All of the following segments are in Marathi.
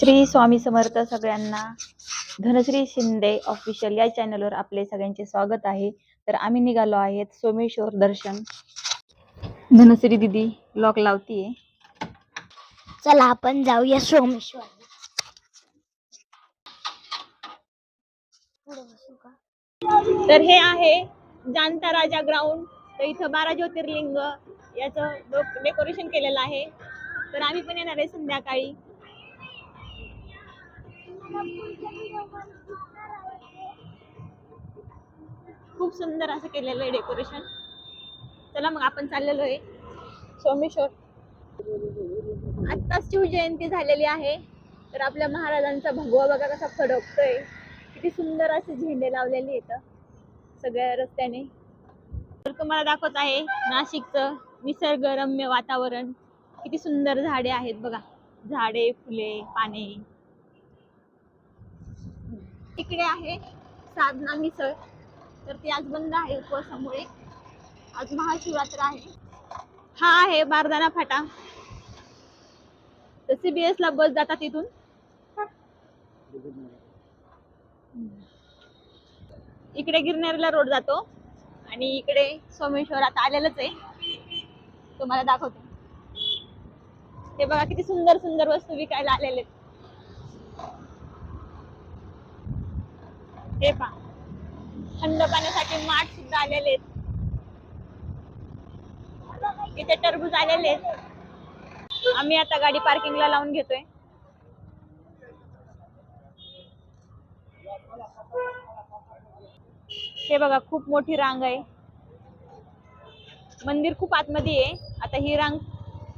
श्री स्वामी समर्थ सगळ्यांना. धनश्री शिंदे ऑफिशियल या चॅनलवर आपले सगळ्यांचे स्वागत आहे. तर आम्ही निघालो आहेत सोमेश्वर दर्शन. धनश्री दिदी लॉक लावतीये. चला आपण जाऊया सोमेश्वर. तर हे आहे जाणता राजा ग्राउंड तर इथं बारा ज्योतिर्लिंग याचं डेकोरेशन केलेलं आहे. तर आम्ही पण येणार आहे संध्याकाळी. खूप सुंदर असं केलेलं आहे डेकोरेशन. चला मग आपण चाललेलो आहे. सोमेश्वर आत्ताच शिवजयंती झालेली आहे. तर आपल्या महाराजांचा भगवा बघा कसा फडकतोय. किती सुंदर असे झेंडे लावलेले आहेत. सगळ्या रस्त्याने. तर तुम्हाला दाखवत आहे नाशिकचं निसर्गरम्य वातावरण. किती सुंदर झाडे आहेत बघा. झाडे फुले पाने. तिकडे आहे साधना मिसळ तर ती आज बंद आहे उपवासामुळे. आज महाशिवरात्र आहे. हा आहे बारदाना फाटा. तर सीबीएस ला बस जातात तिथून. इकडे गिरनेरला रोड जातो. आणि इकडे सोमेश्वर आता आलेलंच आहे. तुम्हाला दाखवते. हे बघा किती सुंदर सुंदर वस्तू विकायला आलेले आहेत. हे पहा. थंड पाण्यासाठी माठ सुद्धा आलेले आहेत. इथे टरबूज आलेले आहेत. आम्ही आता गाडी पार्किंगला लावून घेतोय. हे बघा खूप मोठी रांग आहे. मंदिर खूप आतमध्ये आहे. आता ही रांग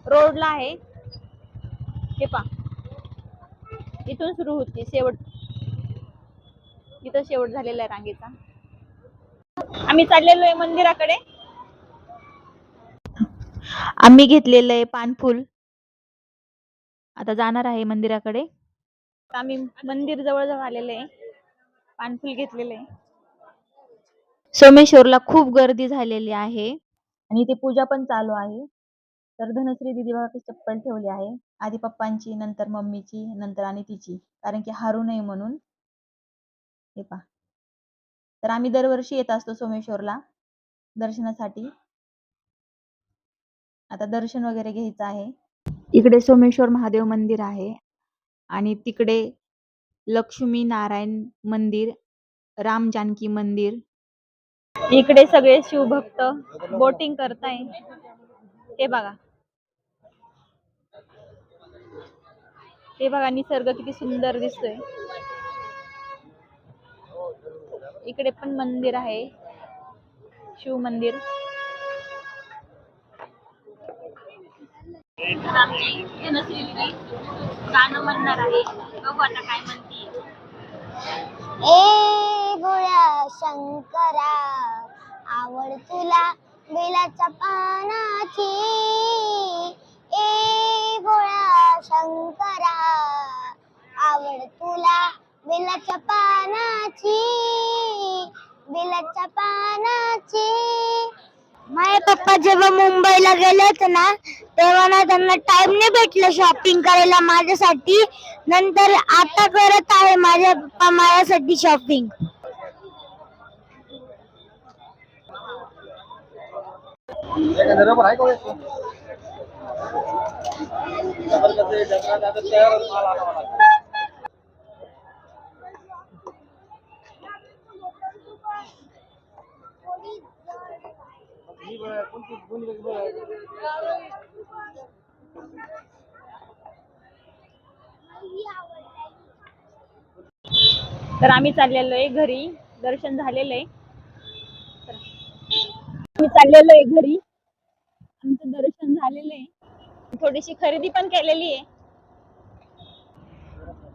रोडला आहे. हे पा इथून सुरू होती शेवट इथं शेवट झालेला आहे रांगेचा. आम्ही चाललेलो आहे मंदिराकडे. आम्ही घेतलेलं आहे पानफुल. आता जाणार आहे मंदिराकडे. आम्ही मंदिर जवळ जवळ आलेलं आहे. पानफुल घेतलेलं आहे. सोमेश्वरला खूप गर्दी झालेली आहे. आणि इथे पूजा पण चालू आहे. तर धनश्री दिदी कशी चप्पल ठेवली आहे. आधी पप्पांची नंतर मम्मीची नंतर आणि तिची कारण की हारू नये म्हणून. हे पहा. तर आम्ही दरवर्षी येत असतो सोमेश्वरला दर्शनासाठी. आता दर्शन वगैरे घ्यायचं आहे. इकडे सोमेश्वर महादेव मंदिर आहे आणि तिकडे लक्ष्मी नारायण मंदिर राम जानकी मंदिर. इकडे सगळे शिवभक्त बोटिंग करताय. हे बघा. हे बघा निसर्ग किती सुंदर दिसतोय. इकडे पण मंदिर आहे. शिव मंदिर. गाणं म्हणणार आहे बघू आता काय म्हणते ए भोळ्या शंकरा आवड तुला बेलाच्या पानाची. बेलाच्या पानाची बेलाच्या पानाची. माझे पप्पा जेव्हा मुंबईला गेले होते ना तेव्हा ना त्यांना टाइम नाही भेटलं शॉपिंग करायला माझ्यासाठी. नंतर आता करत आहे माझे पप्पा माझ्यासाठी शॉपिंग तर आम्ही चाललेलो आहे घरी. दर्शन झालेलं आहे. आम्ही चाललेलो आहे घरी. आमचं दर्शन झालेलं आहे. थोडीशी खरेदी पण केलेली आहे.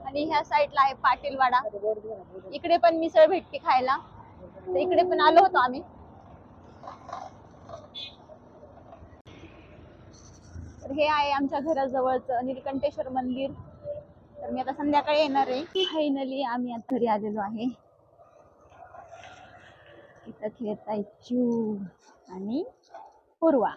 आणि ह्या साईडला आहे पाटीलवाडा. इकडे पण मिसळ भेटते खायला. तर इकडे पण आलो होतो आम्ही. हे आहे आमच्या घराजवळचं निलकंठेश्वर मंदिर. तर मी आता संध्याकाळी येणार आहे. फायनली आम्ही आता घरी आलेलो आहे. इथं खेळताय चू आणि पूर्वा